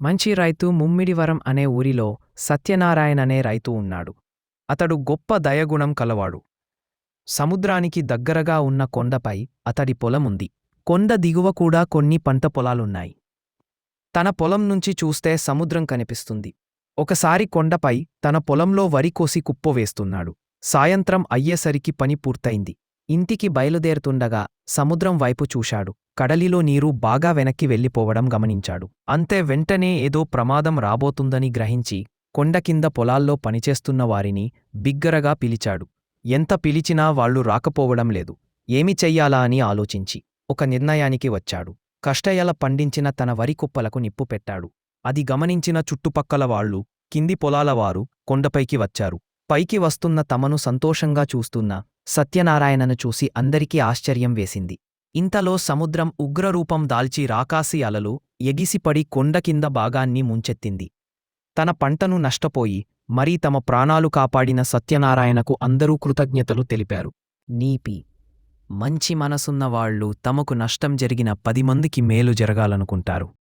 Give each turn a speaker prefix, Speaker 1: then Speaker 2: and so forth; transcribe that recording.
Speaker 1: మంచి రైతు ముమ్మిడివరం అనే ఊరిలో సత్యనారాయణ అనే రైతు ఉన్నాడు. అతడు గొప్ప దయగుణం కలవాడు. సముద్రానికి దగ్గరగా ఉన్న కొండపై అతడి పొలముంది. కొండ దిగువ కూడా కొన్ని పంట పొలాలున్నాయి. తన పొలం నుంచి చూస్తే సముద్రం కనిపిస్తుంది. ఒకసారి కొండపై తన పొలంలో వరికోసి కుప్పవేస్తున్నాడు సాయంత్రం అయ్యేసరికి పని పూర్తయింది. ఇంటికి బయలుదేరుతుండగా సముద్రం వైపు చూశాడు. కడలిలో నీరు బాగా వెనక్కి వెళ్ళిపోవడం గమనించాడు. అంతే వెంటనే ఏదో ప్రమాదం రాబోతుందని గ్రహించి కొండ కింద పొలాల్లో పనిచేస్తున్న వారిని బిగ్గరగా పిలిచాడు. ఎంత పిలిచినా వాళ్ళు రాకపోవడం లేదు. ఏమి చెయ్యాలా అని ఆలోచించి ఒక నిర్ణయానికి వచ్చాడు. కష్టయల పండించిన తన వరి కుప్పలకు నిప్పు పెట్టాడు. అది గమనించిన చుట్టుపక్కల వాళ్ళు కింది పొలాలవారు కొండపైకి వచ్చారు. పైకి వస్తున్న తమను సంతోషంగా చూస్తున్న సత్యనారాయణను చూసి అందరికీ ఆశ్చర్యం వేసింది. ఇంతలో సముద్రం ఉగ్రరూపం దాల్చి రాకాసి అలలు ఎగిసిపడి కొండకింద భాగాన్ని ముంచెత్తింది. తన పంటను నష్టపోయి మరీ తమ ప్రాణాలు కాపాడిన సత్యనారాయణకు అందరూ కృతజ్ఞతలు తెలిపారు. నీపి మంచి మనసున్నవాళ్ళు తమకు నష్టం జరిగిన పది మందికి మేలు జరగాలనుకుంటారు.